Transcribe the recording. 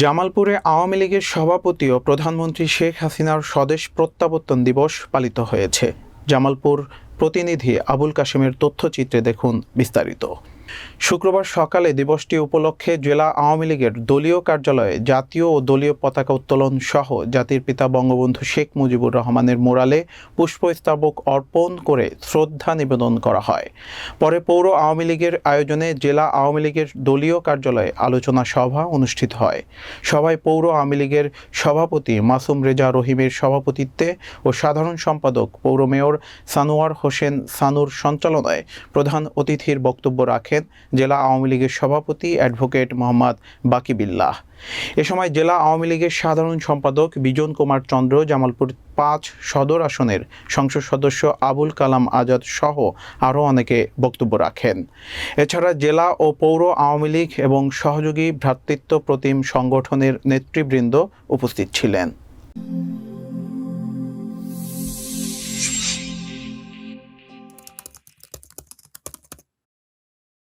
জামালপুরে আওয়ামী লীগের সভাপতি ও প্রধানমন্ত্রী শেখ হাসিনার স্বদেশ প্রত্যাবর্তন দিবস পালিত হয়েছে। জামালপুর প্রতিনিধি আবুল কাশেমের তথ্যচিত্রে দেখুন বিস্তারিত। শুক্রবার সকালে দিবসটি উপলক্ষে জেলা আওয়ামী লীগের দলীয় কার্যালয়ে জাতীয় ও দলীয় পতাকা উত্তোলন সহ জাতির পিতা বঙ্গবন্ধু শেখ মুজিবুর রহমানের মোরালে পুষ্পস্তবক অর্পণ করে শ্রদ্ধা নিবেদন করা হয়। পরে পৌর আওয়ামী লীগের আয়োজনে জেলা আওয়ামী লীগের দলীয় কার্যালয়ে আলোচনা সভা অনুষ্ঠিত হয়। সভায় পৌর আওয়ামী লীগের সভাপতি মাসুম রেজা রহিমের সভাপতিত্বে ও সাধারণ সম্পাদক পৌর মেয়র সানোয়ার হোসেন সানুর সঞ্চালনায় প্রধান অতিথির বক্তব্য রাখেন জেলা আওয়ামী লীগের সভাপতি অ্যাডভোকেট মোহাম্মদ বাকিবিল্লাহ। এ সময় জেলা আওয়ামী লীগের সাধারণ সম্পাদক বিজন কুমার চন্দ্র, জামালপুর পাঁচ সদর আসনের সংসদ সদস্য আবুল কালাম আজাদ সহ আরও অনেকে বক্তব্য রাখেন। এছাড়া জেলা ও পৌর আওয়ামী লীগ এবং সহযোগী ভ্রাতৃত্ব প্রতিম সংগঠনের নেতৃবৃন্দ উপস্থিত ছিলেন।